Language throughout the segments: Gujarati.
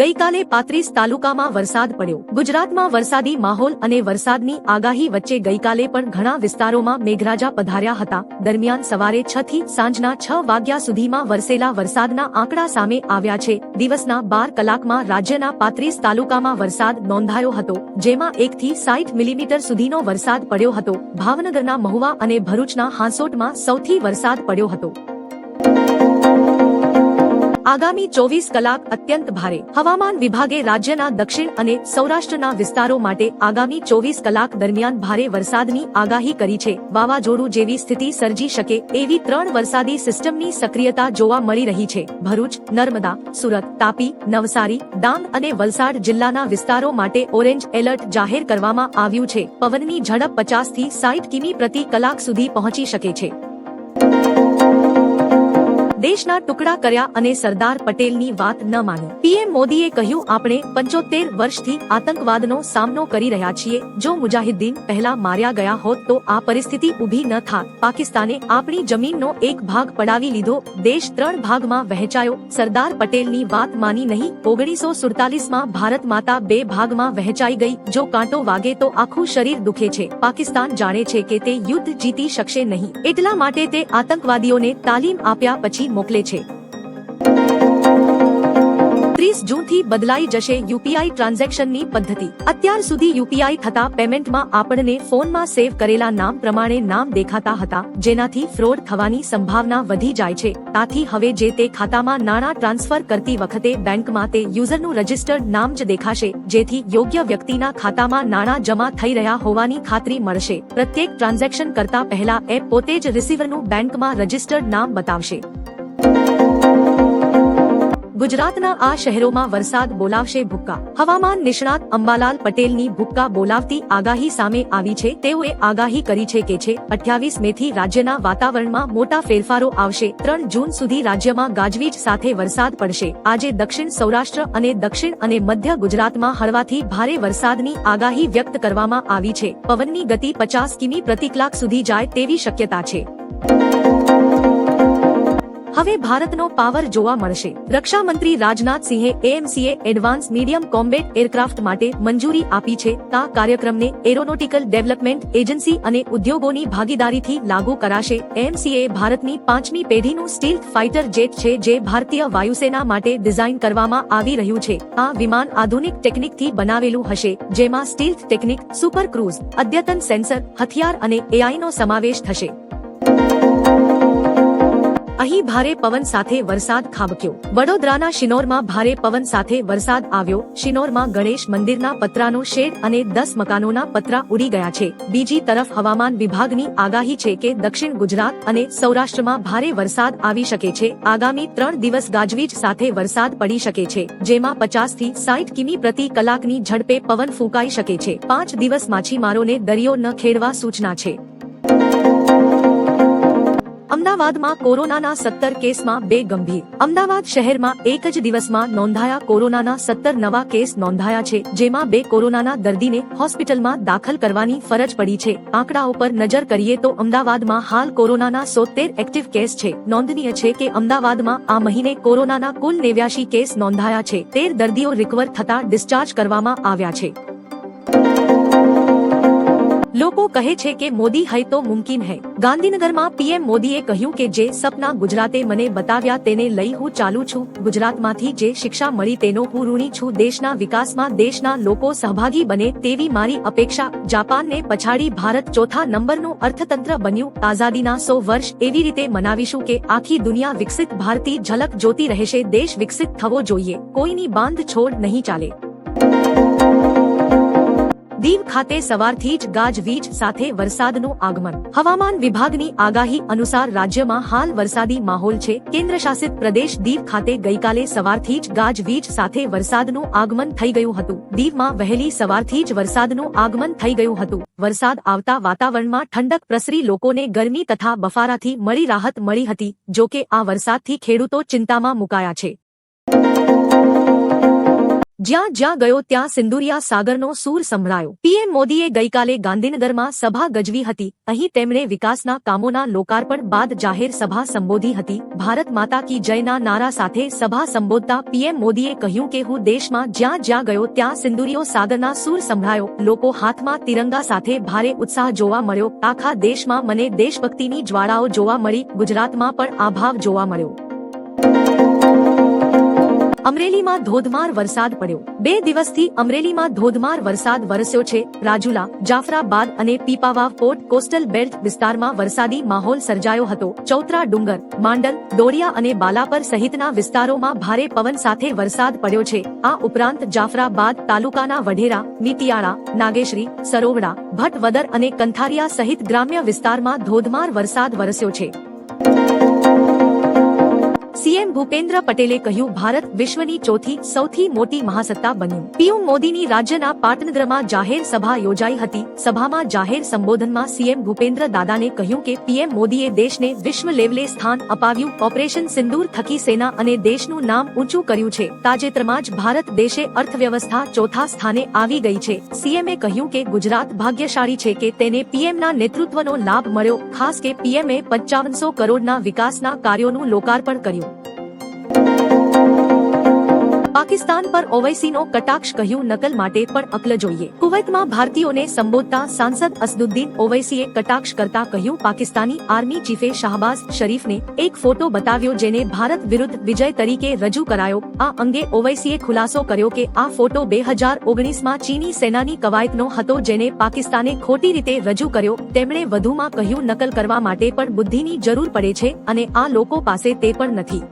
ગઈકાલે પાંત્રીસ તાલુકામાં વરસાદ પડ્યો. ગુજરાતમાં વરસાદી માહોલ અને વરસાદની આગાહી વચ્ચે ગઈકાલે પણ ઘણા વિસ્તારોમાં મેઘરાજા પધાર્યા હતા. દરમિયાન સવારે છ થી સાંજના છ વાગ્યા સુધીમાં વરસેલા વરસાદના આંકડા સામે આવ્યા છે. દિવસના બાર કલાકમાં રાજ્યના પાંત્રીસ તાલુકામાં વરસાદ નોંધાયો હતો, જેમાં એકથી સાઠ મિલીમીટર સુધીનો વરસાદ પડ્યો હતો. ભાવનગરના મહુવા અને ભરૂચના હાંસોટમાં સૌથી વરસાદ પડ્યો હતો. આગામી ચોવીસ કલાક અત્યંત ભારે. હવામાન વિભાગે રાજ્યના દક્ષિણ અને સૌરાષ્ટ્રના વિસ્તારો માટે આગામી ચોવીસ કલાક દરમિયાન ભારે વરસાદની આગાહી કરી છે. વાવાઝોડું જેવી સ્થિતિ સર્જી શકે એવી ત્રણ વરસાદી સિસ્ટમની સક્રિયતા જોવા મળી રહી છે. ભરૂચ, નર્મદા, સુરત, તાપી, નવસારી, ડાંગ અને વલસાડ જિલ્લાના વિસ્તારો માટે ઓરેન્જ એલર્ટ જાહેર કરવામાં આવ્યું છે. પવનની ઝડપ પચાસથી સાઠ કિમી પ્રતિ કલાક સુધી પહોંચી શકે છે. દેશના ટુકડા કર્યા અને સરદાર પટેલની વાત ન માની. પીએમ મોદીએ કહ્યું, આપણે પંચોતેર વર્ષથી આતંકવાદનો સામનો કરી રહ્યા છીએ. જો મુજાહિદ્દીન પહેલા માર્યા ગયા હોત તો આ પરિસ્થિતિ ઊભી ન થાત. પાકિસ્તાને આપણી જમીનનો એક ભાગ પડાવી લીધો. દેશ ત્રણ ભાગમાં વહેંચાયો. સરદાર પટેલની વાત માની નહીં. ઓગણીસો સુડતાલીસમાં ભારત માતા બે ભાગમાં વહેંચાઈ ગઈ. જો કાંટો વાગે તો આખું શરીર દુખે છે. પાકિસ્તાન જાણે છે કે તે યુદ્ધ જીતી શકશે નહીં. એટલા માટે તે આતંકવાદીઓને તાલીમ આપ્યા પછી મોકલે છે. ત્રીસ જૂનથી બદલાઈ જશે યુપીઆઈ ટ્રાન્ઝેક્શનની પદ્ધતિ. અત્યાર સુધી યુપીઆઈ થતા પેમેન્ટમાં આપણને ફોનમાં સેવ કરેલા નામ પ્રમાણે નામ દેખાતા હતા, જેનાથી ફ્રોડ થવાની સંભાવના વધી જાય છે. તાથી હવે જે તે ખાતામાં નાણાં ટ્રાન્સફર કરતી વખતે બેંકમાં તે યુઝરનું રજિસ્ટર્ડ નામ જ દેખાશે, જેથી યોગ્ય વ્યક્તિના ખાતામાં નાણાં જમા થઈ રહ્યા હોવાની ખાતરી મળશે. પ્રત્યેક ટ્રાન્ઝેક્શન કરતા પહેલા એપ પોતે જ રિસીવરનું બેંકમાં રજિસ્ટર્ડ નામ બતાવશે. ગુજરાતના આ શહેરોમાં વરસાદ બોલાવશે ભુક્કા. હવામાન નિષ્ણાત અંબાલાલ પટેલની ભુક્કા બોલાવતી આગાહી સામે આવી છે. તેઓએ આગાહી કરી છે કે છે, અઠ્યાવીસ મે થી રાજ્યના વાતાવરણમાં મોટા ફેરફારો આવશે. ત્રણ જૂન સુધી રાજ્યમાં ગાજવીજ સાથે વરસાદ પડશે. આજે દક્ષિણ સૌરાષ્ટ્ર અને દક્ષિણ અને મધ્ય ગુજરાતમાં હળવાથી ભારે વરસાદની આગાહી વ્યક્ત કરવામાં આવી છે. પવનની ગતિ પચાસ કિમી પ્રતિ કલાક સુધી જાય તેવી શક્યતા છે. હવે ભારતનો પાવર જોવા મળશે. રક્ષા મંત્રી રાજનાથસિંહે AMCA advance medium combat aircraft માટે મંજૂરી આપી છે. આ કાર્યક્રમને એરોનોટિકલ ડેવલપમેન્ટ એજન્સી અને ઉદ્યોગોની ભાગીદારીથી લાગુ કરાશે. એએમસીએ ભારતની પાંચમી પેઢીનું સ્ટીલ ફાઇટર જેટ છે જે ભારતીય વાયુસેના માટે ડિઝાઇન કરવામાં આવી રહ્યું છે. આ વિમાન આધુનિક ટેકનિકથી બનાવેલું હશે, જેમાં સ્ટીલ્થ ટેકનિક, સુપર ક્રૂઝ, અદ્યતન સેન્સર, હથિયાર અને એઆઈનો સમાવેશ થશે. અહીં ભારે પવન સાથે વરસાદ ખાબક્યો. વડોદરાના શિનોરમાં ભારે પવન સાથે વરસાદ આવ્યો. શિનોરમાં ગણેશ મંદિરના પતરાનો શેડ અને દસ મકાનોના પતરા ઉડી ગયા છે. બીજી તરફ હવામાન વિભાગની આગાહી છે કે દક્ષિણ ગુજરાત અને સૌરાષ્ટ્રમાં ભારે વરસાદ આવી શકે છે. આગામી ત્રણ દિવસ ગાજવીજ સાથે વરસાદ પડી શકે છે, જેમાં પચાસથી સાઠ કિમી પ્રતિ કલાકની ઝડપે પવન ફૂંકાઈ શકે છે. પાંચ દિવસ માછીમારોને દરિયો ન ખેડવા સૂચના છે. અમદાવાદમાં કોરોનાના સત્તર કેસમાં બે ગંભીર. અમદાવાદ શહેરમાં એક જ દિવસમાં નોંધાયા કોરોનાના સત્તર નવા કેસ નોંધાયા છે, જેમાં બે કોરોનાના દર્દીને હોસ્પિટલમાં દાખલ કરવાની ફરજ પડી છે. આંકડાઓ પર નજર કરીએ તો અમદાવાદમાં હાલ કોરોનાના સોતેર એક્ટિવ કેસ છે. નોંધનીય છે કે અમદાવાદમાં આ મહિને કોરોનાના કુલ નેવ્યાશી કેસ નોંધાયા છે. તેર દર્દીઓ રિકવર થતા ડિસ્ચાર્જ કરવામાં આવ્યા છે. લોકો કહે છે કે મોદી હૈ તો મુમકિન હૈ. ગાંધીનગરમાં પીએમ મોદીએ કહ્યું કે જે સપના ગુજરાતે મને બતાવ્યા તેને લઈ હું ચાલુ છું. ગુજરાતમાંથી જે શિક્ષા મળી તેનો હું ઋણી છું. દેશના વિકાસમાં દેશના લોકો સહભાગી બને તેવી મારી અપેક્ષા. જાપાનને પછાડી ભારત ચોથા નંબરનું અર્થતંત્ર બન્યું. આઝાદીના સો વર્ષ એવી રીતે મનાવીશું કે આખી દુનિયા વિકસિત ભારતી ઝલક જોતી રહેશે. દેશ વિકસિત થવો જોઈએ. કોઈની બાંધ છોડ નહીં ચાલે. દીવ ખાતે સવારથી જ ગાજવીજ સાથે વરસાદનું આગમન. હવામાન વિભાગની આગાહી અનુસાર રાજ્યમાં હાલ વરસાદી માહોલ છે. કેન્દ્ર શાસિત પ્રદેશ દીવ ખાતે ગઈકાલે સવારથી જ ગાજવીજ સાથે વરસાદનું આગમન થઈ ગયું હતું. દીવમાં વહેલી સવારથી જ વરસાદનું આગમન થઈ ગયું હતું. વરસાદ આવતા વાતાવરણમાં ઠંડક પ્રસરી લોકોને ગરમી તથા બફારાથી મળી રાહત મળી હતી. જો કે આ વરસાદથી ખેડૂતો ચિંતામાં મુકાયા છે. જ્યાં જ્યાં ગયો ત્યાં સિંદુરિયા સાગરનો સૂર સંભળાયો. પીએમ મોદીએ ગઈકાલે ગાંધીનગરમાં સભા ગજવી હતી. અહીં તેમણે વિકાસના કામોના લોકાર્પણ બાદ જાહેર સભા સંબોધી હતી. ભારત માતા કી જયના નારા સાથે સભા સંબોધતા પીએમ મોદીએ કહ્યું કે હું દેશમાં જ્યાં જ્યાં ગયો ત્યાં સિંદુરિયો સાગરના સૂર સંભળાયો. લોકો હાથમાં તિરંગા સાથે ભારે ઉત્સાહ જોવા મળ્યો. આખા દેશમાં મને દેશભક્તિની જ્વાળાઓ જોવા મળી. ગુજરાતમાં પણ આ ભાવ જોવા મળ્યો. અમરેલીમાં ધોધમાર વરસાદ પડ્યો. બે દિવસથી અમરેલીમાં ધોધમાર વરસાદ વરસ્યો છે. રાજુલા, જાફરાબાદ અને પીપાવાવ કોટ કોસ્ટલ બેલ્ટ વિસ્તારમાં વરસાદી માહોલ સર્જાયો હતો. ચૌત્રા, ડુંગર, માંડલ દોડિયા અને બાલાપર સહિતના વિસ્તારોમાં ભારે પવન સાથે વરસાદ પડ્યો છે. આ ઉપરાંત જાફરાબાદ તાલુકાના વઢેરા, નીતિયાળા, નાગેશ્રી, સરોવડા ભટવદર અને કંથારિયા સહિત ગ્રામ્ય વિસ્તારમાં ધોધમાર વરસાદ વરસ્યો છે. સીએમ ભૂપેન્દ્ર પટેલે કહ્યું, ભારત વિશ્વની ચોથી સૌથી મોટી મહાસત્તા બન્યું. પીએમ મોદીની રાજ્યના પાટનગરમાં જાહેર સભા યોજાઈ હતી. સભામાં જાહેર સંબોધનમાં સીએમ ભૂપેન્દ્ર દાદાને કહ્યું કે, પીએમ મોદીએ દેશને વિશ્વ લેવલે સ્થાન અપાવ્યું. ઓપરેશન સિંદૂર, થકી સેના અને દેશનું નામ ઊંચું કર્યું છે. તાજેતરમાં જ ભારત દેશે અર્થવ્યવસ્થા ચોથા સ્થાને આવી ગઈ છે. સીએમએ કહ્યું કે, ગુજરાત ભાગ્યશાળી છે કે તેને પીએમના નેતૃત્વનો લાભ મળ્યો. ખાસ કે પીએમએ પંચાવનસો કરોડના વિકાસના કાર્યોનું લોકાર્પણ કર્યું. પાકિસ્તાન પર ઓવૈસીનો કટાક્ષ કહ્યું નકલ માટે પણ અકલ જોઈએ. કુવૈતમાં ભારતીયોને સંબોધતા સાંસદ અસદુદ્દીન ઓવૈસીએ કટાક્ષ કરતા કહ્યું, પાકિસ્તાની આર્મી ચીફે શાહબાઝ શરીફને એક ફોટો બતાવ્યો જેને ભારત વિરુદ્ધ વિજય તરીકે રજૂ કરાયો. આ અંગે ઓવૈસીએ ખુલાસો કર્યો કે આ ફોટો બે હજાર ઓગણીસમાં ચીની સેનાની કવાયતનો હતો જેને પાકિસ્તાને ખોટી રીતે રજૂ કર્યો. તેમણે વધુમાં કહ્યું, નકલ કરવા માટે પણ બુદ્ધિની જરૂર પડે છે અને આ લોકો પાસે તે પણ નથી.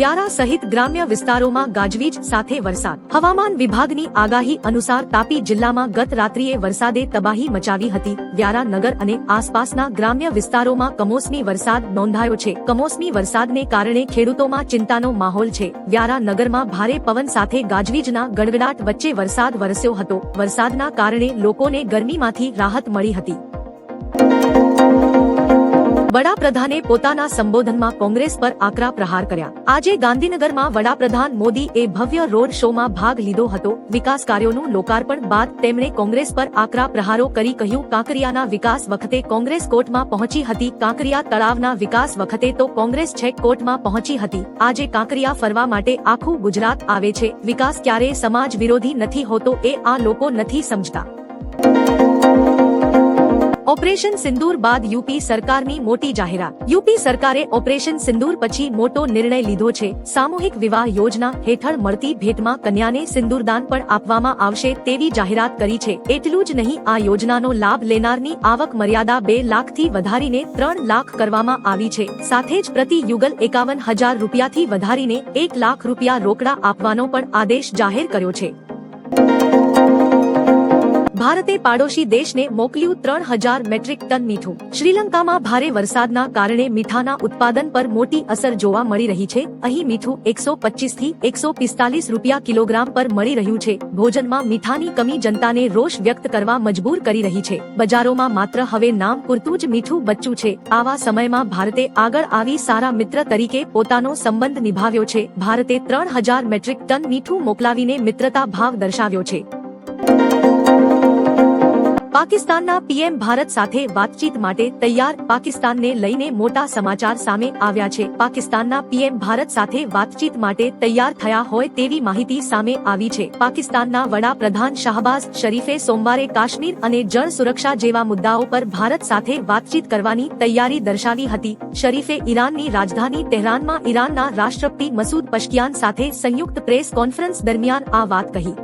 વ્યારા સહિત ગ્રામ્ય વિસ્તારોમાં ગાજવીજ સાથે વરસાદ. હવામાન વિભાગની આગાહી અનુસાર તાપી જિલ્લામાં ગત રાત્રિએ વરસાદે તબાહી મચાવી હતી. વ્યારા નગર અને આસપાસના ગ્રામ્ય વિસ્તારોમાં કમોસમી વરસાદ નોંધાયો છે. કમોસમી વરસાદને કારણે ખેડૂતોમાં ચિંતાનો માહોલ છે. વ્યારા નગરમાં ભારે પવન સાથે ગાજવીજના ગડગડાટ વચ્ચે વરસાદ વરસ્યો હતો. વરસાદના કારણે લોકોને ગરમીમાંથી રાહત મળી હતી. વડાપ્રધાને પોતાના સંબોધનમાં કોંગ્રેસ પર આકરા પ્રહાર કર્યા. આજે ગાંધીનગરમાં વડાપ્રધાન મોદી એ ભવ્ય રોડ શોમાં ભાગ લીધો હતો. વિકાસ કાર્યોનું લોકાર્પણ બાદ તેમણે કોંગ્રેસ પર આકરા પ્રહારો કરી કહ્યું, કાંકરિયાના વિકાસ વખતે કોંગ્રેસ કોર્ટમાં પહોંચી હતી. કાંકરિયા તળાવના વિકાસ વખતે તો કોંગ્રેસ છેક કોર્ટમાં પહોંચી હતી. આજે કાંકરિયા ફરવા માટે આખું ગુજરાત આવે છે. વિકાસ ક્યારેય સમાજ વિરોધી નથી હોતો એ આ લોકો નથી સમજતા. ઓપરેશન સિંદૂર બાદ યુપી સરકારની મોટી જાહેરાત. યુપી સરકારે ઓપરેશન સિંદૂર પછી મોટો નિર્ણય લીધો છે. સામૂહિક વિવાહ યોજના હેઠળ મળતી ભેટમાં કન્યાને સિંદૂરદાન પણ આપવામાં આવશે તેવી જાહેરાત કરી છે. એટલું જ નહીં, આ યોજનાનો લાભ લેનારની આવક મર્યાદા બે લાખથી વધારીને ત્રણ લાખ કરવામાં આવી છે. સાથે જ પ્રતિ યુગલ એકાવન હજાર રૂપિયાથી વધારીને એક લાખ રૂપિયા રોકડા આપવાનો પણ આદેશ જાહેર કર્યો છે. ભારતે પાડોશી દેશને મોકલ્યું ત્રણ હજાર મેટ્રિક ટન મીઠું. શ્રીલંકામાં ભારે વરસાદના કારણે મીઠાના ઉત્પાદન પર મોટી અસર જોવા મળી રહી છે. અહીં મીઠું એકસો પચીસથી એકસો પિસ્તાલીસ રૂપિયા કિલોગ્રામ પર મળી રહ્યું છે. ભોજનમાં મીઠાની કમી જનતાને રોષ વ્યક્ત કરવા મજબૂર કરી રહી છે. બજારોમાં માત્ર હવે નામ પૂરતું જ મીઠું બચ્ચું છે. આવા સમયમાં ભારતે આગળ આવી સારા મિત્ર તરીકે પોતાનો સંબંધ નિભાવ્યો છે. ભારતે ત્રણ હજાર મેટ્રિક ટન મીઠું મોકલાવીને મિત્રતા ભાવ દર્શાવ્યો છે. પાકિસ્તાનના પીએમ ભારત સાથે વાતચીત માટે તૈયાર પાકિસ્તાનને લઈને મોટા સમાચાર સામે આવ્યા છે. પાકિસ્તાનના પીએમ ભારત સાથે વાતચીત માટે તૈયાર થયા હોય તેવી માહિતી સામે આવી છે. પાકિસ્તાનના વડાપ્રધાન શાહબાઝ શરીફે સોમવારે કાશ્મીર અને જળ સુરક્ષા જેવા મુદ્દાઓ પર ભારત સાથે વાતચીત કરવાની તૈયારી દર્શાવી હતી. શરીફે ઈરાનની રાજધાની તેહરાનમાં ઈરાનના રાષ્ટ્રપતિ મસૂદ પશ્કિયાન સાથે સંયુક્ત પ્રેસ કોન્ફરન્સ દરમિયાન આ વાત કહી.